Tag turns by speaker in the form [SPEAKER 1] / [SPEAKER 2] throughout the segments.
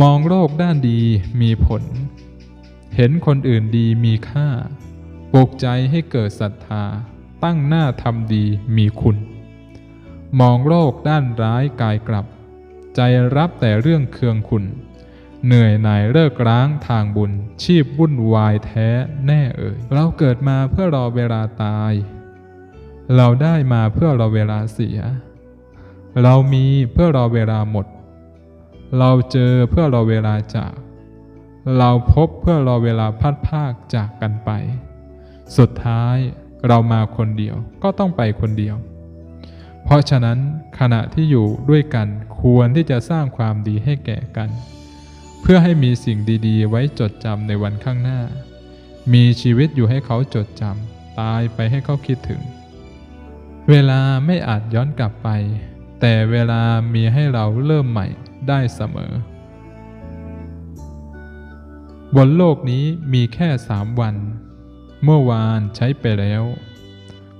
[SPEAKER 1] มองโลกด้านดีมีผล เห็นคนอื่นดีมีค่า ปลุกใจให้เกิดศรัทธา ตั้งหน้าทำดีมีคุณ มองโลกด้านร้ายกายกลับ ใจรับแต่เรื่องเคืองคุณ เหนื่อยหน่ายเลิกร้างทางบุญ ชีพวุ่นวายแท้แน่เอ่ย เราเกิดมาเพื่อรอเวลาตาย เราได้มาเพื่อรอเวลาเสีย เรามีเพื่อรอเวลาหมด เราเจอเพื่อรอเวลาจาก เราพบเพื่อรอเวลาพัดภาคจากกันไป สุดท้ายเรามาคนเดียวก็ต้องไปคนเดียว เพราะฉะนั้นขณะที่อยู่ด้วยกันควรที่จะสร้างความดีให้แก่กัน เพื่อให้มีสิ่งดีๆ ไว้จดจำในวันข้างหน้า มีชีวิตอยู่ให้เขาจดจำตายไปให้เขาคิดถึง เวลาไม่อาจย้อนกลับไป แต่เวลามีให้เราเริ่มใหม่ ได้เสมอ บนโลกนี้มีแค่สามวัน เมื่อวานใช้ไปแล้ว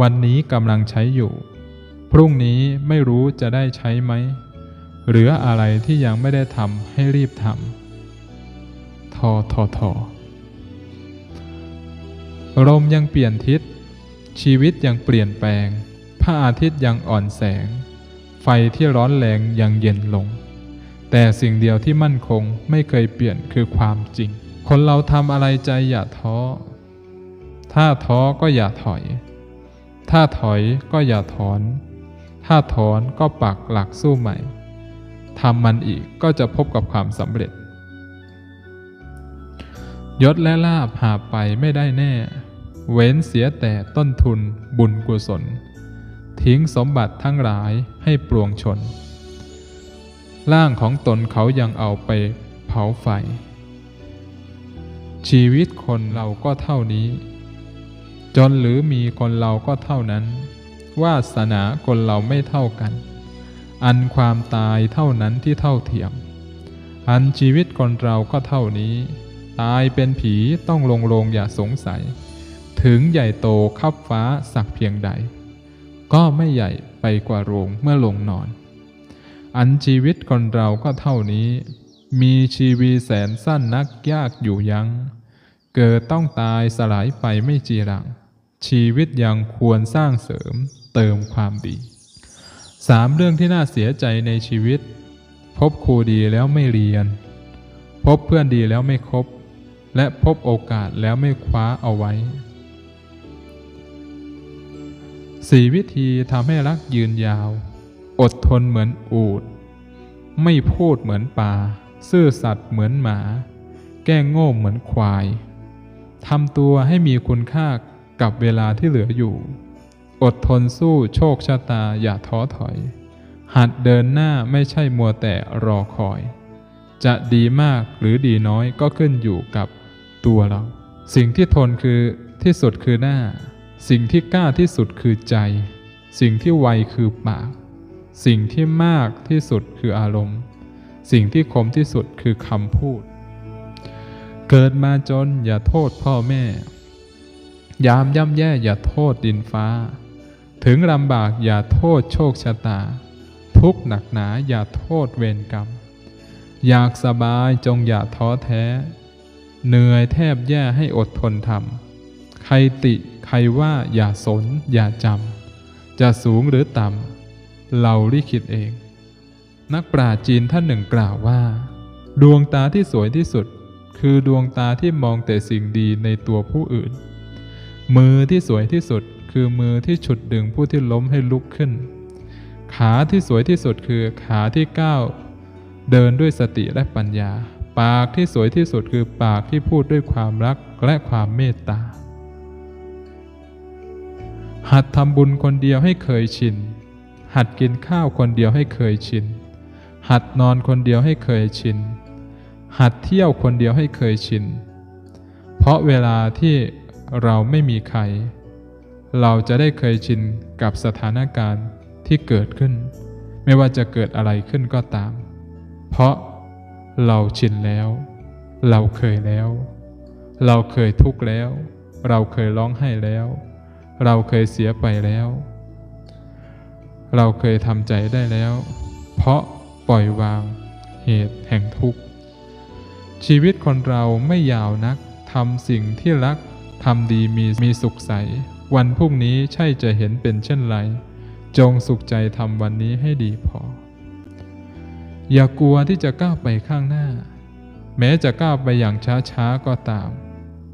[SPEAKER 1] วันนี้กำลังใช้อยู่ พรุ่งนี้ไม่รู้จะได้ใช้ไหม หรืออะไรที่ยังไม่ได้ทำให้รีบทำทอทอทอลมยังเปลี่ยนทิศ ชีวิตยังเปลี่ยนแปลงพระอาทิตย์ยังอ่อนแสง ไฟที่ร้อนแรงยังเย็นลง แต่สิ่งเดียวที่มั่นคงไม่เคยเปลี่ยนคือความจริง คนเราทำอะไรใจอย่าท้อ ถ้าท้อก็อย่าถอย ถ้าถอยก็อย่าถอน ถ้าถอนก็ปักหลักสู้ใหม่ทำมันอีกก็จะพบกับความสำเร็จ ยศและลาภหาไปไม่ได้แน่ เว้นเสียแต่ต้นทุนบุญกุศล ทิ้งสมบัติทั้งหลายให้ปลวงชน ร่างของตนเขายังเอาไปเผาไฟ ชีวิตคนเราก็เท่านี้ จนหรือมีคนเราก็เท่านั้น วาสนาคนเราไม่เท่ากัน อันความตายเท่านั้นที่เท่าเทียม อันชีวิตคนเราก็เท่านี้ ตายเป็นผีต้องลงโลงอย่าสงสัย ถึงใหญ่โตขับฟ้าสักเพียงใด ก็ไม่ใหญ่ไปกว่าโรงเมื่อลงนอน อันชีวิตคนเราก็เท่านี้ มีชีวีแสนสั้นนักยากอยู่ยัง เกิดต้องตายสลายไปไม่จีรัง ชีวิตยังควรสร้างเสริมเติมความดีสามเรื่องที่น่าเสียใจในชีวิต พบครูดีแล้วไม่เรียน พบเพื่อนดีแล้วไม่คบ และพบโอกาสแล้วไม่คว้าเอาไว้สี่วิธีทำให้รักยืนยาว อดทนเหมือนอูด ไม่พูดเหมือนปลาซื่อสัตย์เหมือนหมา แก้งโง่เหมือนควายทำตัวให้มีคุณค่ากับเวลาที่เหลืออยู่ อดทนสู้โชคชะตาอย่าท้อถอย หัดเดินหน้าไม่ใช่มัวแต่รอคอย จะดีมากหรือดีน้อยก็ขึ้นอยู่กับตัวเรา สิ่งที่ทนคือที่สุดคือหน้า สิ่งที่กล้าที่สุดคือใจ สิ่งที่ไวคือปาก สิ่งที่มากที่สุดคืออารมณ์ สิ่งที่คมที่สุดคือคำพูด เกิดมาจนอย่าโทษพ่อแม่ ยามย่ำแย่อย่าโทษดินฟ้า ถึงลำบากอย่าโทษโชคชะตา ทุกหนักหนาอย่าโทษเวรกรรม อยากสบายจงอย่าท้อแท้ เหนื่อยแทบแย่ให้อดทนทำใครติใครว่าอย่าสนอย่าจำจะสูงหรือต่ำ เราลิขิตเอง นักปราชญ์จีนท่านหนึ่งกล่าวว่า ดวงตาที่สวยที่สุด คือดวงตาที่มองแต่สิ่งดีในตัวผู้อื่น มือที่สวยที่สุดคือมือที่ฉุดดึงผู้ที่ล้มให้ลุกขึ้น ขาที่สวยที่สุดคือขาที่ก้าวเดินด้วยสติและปัญญา ปากที่สวยที่สุดคือปากที่พูดด้วยความรักและความเมตตา หัดทำบุญคนเดียวให้เคยชิน หัดกินข้าวคนเดียวให้เคยชิน หัดนอนคนเดียวให้เคยชิน หัดเที่ยวคนเดียวให้เคยชิน เพราะเวลาที่เราไม่มีใคร เราจะได้เคยชินกับสถานการณ์ที่เกิดขึ้น ไม่ว่าจะเกิดอะไรขึ้นก็ตาม เพราะเราชินแล้ว เราเคยแล้ว เราเคยทุกข์แล้ว เราเคยร้องไห้แล้ว เราเคยเสียไปแล้ว เราเคยทำใจได้แล้ว เพราะปล่อยวางเหตุแห่งทุกข์ ชีวิตคนเราไม่ยาวนักทำสิ่งที่รักทำดีมีมีสุขใส วันพรุ่งนี้ใช่จะเห็นเป็นเช่นไร จงสุขใจทำวันนี้ให้ดีพอ อย่ากลัวที่จะก้าวไปข้างหน้า แม้จะก้าวไปอย่างช้าๆก็ตาม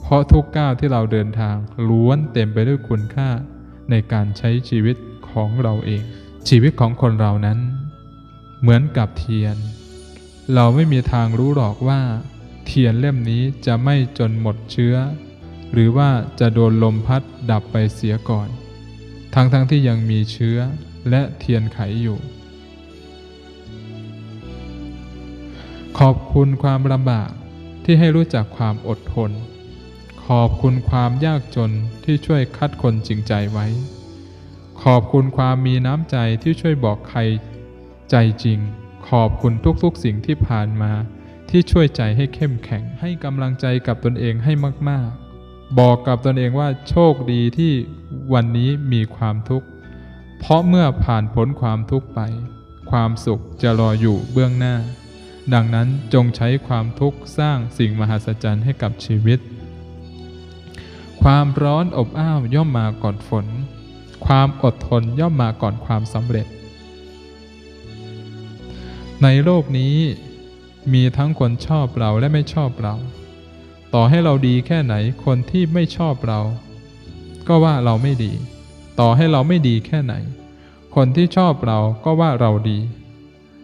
[SPEAKER 1] เพราะทุกก้าวที่เราเดินทางล้วนเต็มไปด้วยคุณค่าในการใช้ชีวิตของเราเอง ชีวิตของคนเรานั้น เหมือนกับเทียน เราไม่มีทางรู้หรอกว่า เทียนเล่มนี้จะไม่จนหมดเชื้อ หรือว่าจะโดนลมพัดดับไปเสียก่อน ทั้งๆทที่ยังมีเชื้อและเทียนไขอยู่ ขอบคุณความลำบากที่ให้รู้จักความอดทน ขอบคุณความยากจนที่ช่วยคัดคนจริงใจไว้ ขอบคุณความมีน้ำใจที่ช่วยบอกใคร ใจจริง ขอบคุณทุกๆสิ่งที่ผ่านมา ที่ช่วยใจให้เข้มแข็ง ให้กำลังใจกับตนเองให้มากๆ บอกกับตนเองว่าโชคดีที่วันนี้มีความทุกข์ เพราะเมื่อผ่านพ้นความทุกข์ไป ความสุขจะรออยู่เบื้องหน้า ดังนั้นจงใช้ความทุกข์สร้างสิ่งมหัศจรรย์ให้กับชีวิต ความร้อนอบอ้าวย่อมมาก่อนฝน ความอดทนย่อมมาก่อนความสำเร็จ ในโลกนี้มีทั้งคนชอบเราและไม่ชอบเรา ต่อให้เราดีแค่ไหนคนที่ไม่ชอบเรา ก็ว่าเราไม่ดี ต่อให้เราไม่ดีแค่ไหน คนที่ชอบเราก็ว่าเราดี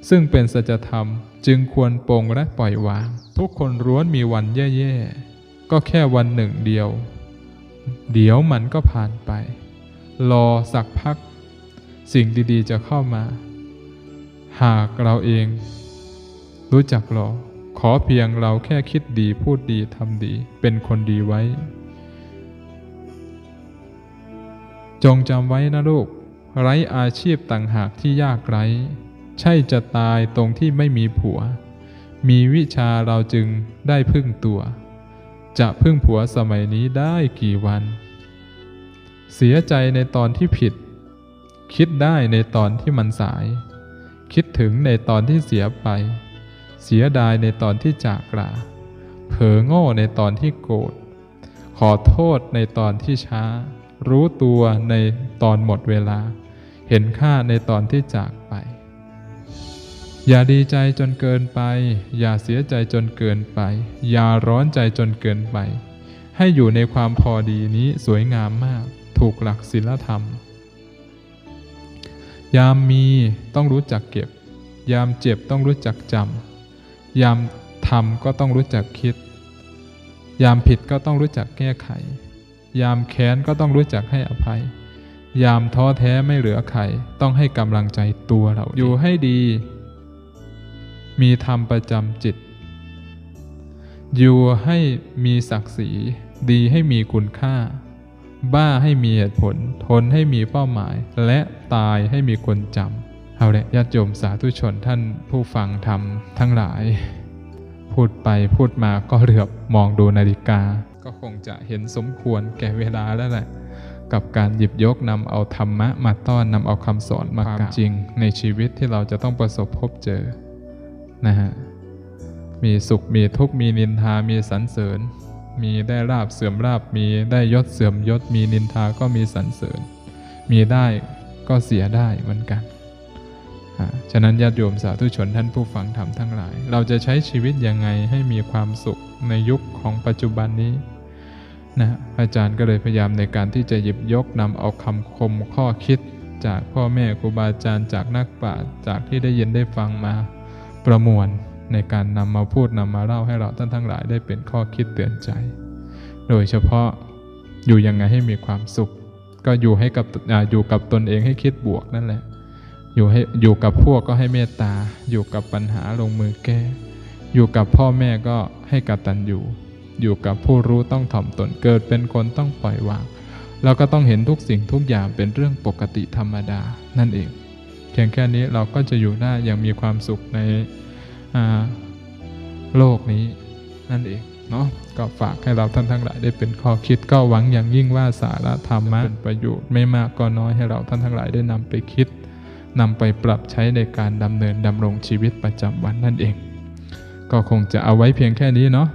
[SPEAKER 1] ซึ่งเป็นสัจธรรมจึงควรปรงและปล่อยวาง ทุกคนร้วนมีวันแย่ๆ ก็แค่วันหนึ่งเดียว เดี๋ยวมันก็ผ่านไป รอสักพัก สิ่งดีๆจะเข้ามา หากเราเอง รู้จักรอ ขอเพียงเราแค่คิดดีพูดดีทำดี เป็นคนดีไว้ จงจำไว้นะลูก ไร้อาชีพต่างหากที่ยากไร้ ใช่จะตายตรงที่ไม่มีผัว มีวิชาเราจึงได้พึ่งตัว จะพึ่งผัวสมัยนี้ได้กี่วัน เสียใจในตอนที่ผิด คิดได้ในตอนที่มันสาย คิดถึงในตอนที่เสียไป เสียดายในตอนที่จากลาเผลอโง่ในตอนที่โกรธขอโทษในตอนที่ช้า รู้ตัวในตอนหมดเวลา เห็นค่าในตอนที่จากไป อย่าดีใจจนเกินไป อย่าเสียใจจนเกินไป อย่าร้อนใจจนเกินไป ให้อยู่ในความพอดีนี้สวยงามมาก ถูกหลักศีลธรรม ยามมีต้องรู้จักเก็บ ยามเจ็บต้องรู้จักจำ ยามทำก็ต้องรู้จักคิด ยามผิดก็ต้องรู้จักแก้ไข ยามแค้นก็ต้องรู้จักให้อภัย ยามท้อแท้ไม่เหลือใครต้องให้กำลังใจตัวเรา อยู่ให้ดี มีธรรมประจำจิต อยู่ให้มีศักดิ์ศรี ดีให้มีคุณค่า บ้าให้มีเหตุผล ทนให้มีเป้าหมาย และตายให้มีคนจำเอาละญาติโยมสาธุชนท่านผู้ฟังธรรมทั้งหลาย พูดไปพูดมาก็เหลือบมองดูนาฬิกา ก็คงจะเห็นสมควรแก่เวลาแล้วแหละ กับการหยิบยกนำเอาธรรมะมาต้อนนำเอาคำสอนมาความจริง ในชีวิตที่เราจะต้องประสบพบเจอนะฮะมีสุขมีทุกข์มีนินทามีสรรเสริญ มีได้ลาบเสื่อมลาบมีได้ยศเสื่อมยศ มีนินทาก็มีสรรเสริญ มีได้ก็เสียได้เหมือนกันฉะนั้นญาติโยมสาธุชนท่านผู้ฟังธรรมทั้งหลาย เราจะใช้ชีวิตยังไงให้มีความสุขในยุคของปัจจุบันนี้นะอาจารย์ก็เลยพยายามในการที่จะหยิบยกนำเอาคำคมข้อคิด จากพ่อแม่ครูบาอาจารย์จากนักปราชญ์จากที่ได้ยินได้ฟังมาประมวล ในการนำมาพูดนำมาเล่าให้เราท่านทั้งหลายได้เป็นข้อคิดเตือนใจ โดยเฉพาะอยู่ยังไงให้มีความสุข ก็อยู่ให้กับออยู่กับตนเองให้คิดบวกนั่นแหละ อยู่ให้อยู่กับพวกก็ให้เมตตา อยู่กับปัญหาลงมือแก้ อยู่กับพ่อแม่ก็ให้กตัญญูอยู่กับผู้รู้ต้องถ่อมตนเกิดเป็นคนต้องปล่อยวางเราก็ต้องเห็นทุกสิ่งทุกอย่างเป็นเรื่องปกติธรรมดานั่นเองเพียงแค่นี้เราก็จะอยู่ได้อย่างมีความสุขใน โลกนี้นั่นเองเนาะก็ฝากให้เราท่านทั้งหลายได้เป็นข้อคิดก็หวังอย่างยิ่งว่าสาระธรรมะเป็นประโยชน์ไม่มากก็น้อยให้เราท่านทั้งหลายได้นำไปคิดนำไปปรับใช้ในการดำเนินดำรงชีวิตประจำวันนั่นเอง ก็คงจะเอาไว้เพียงแค่นี้เนาะ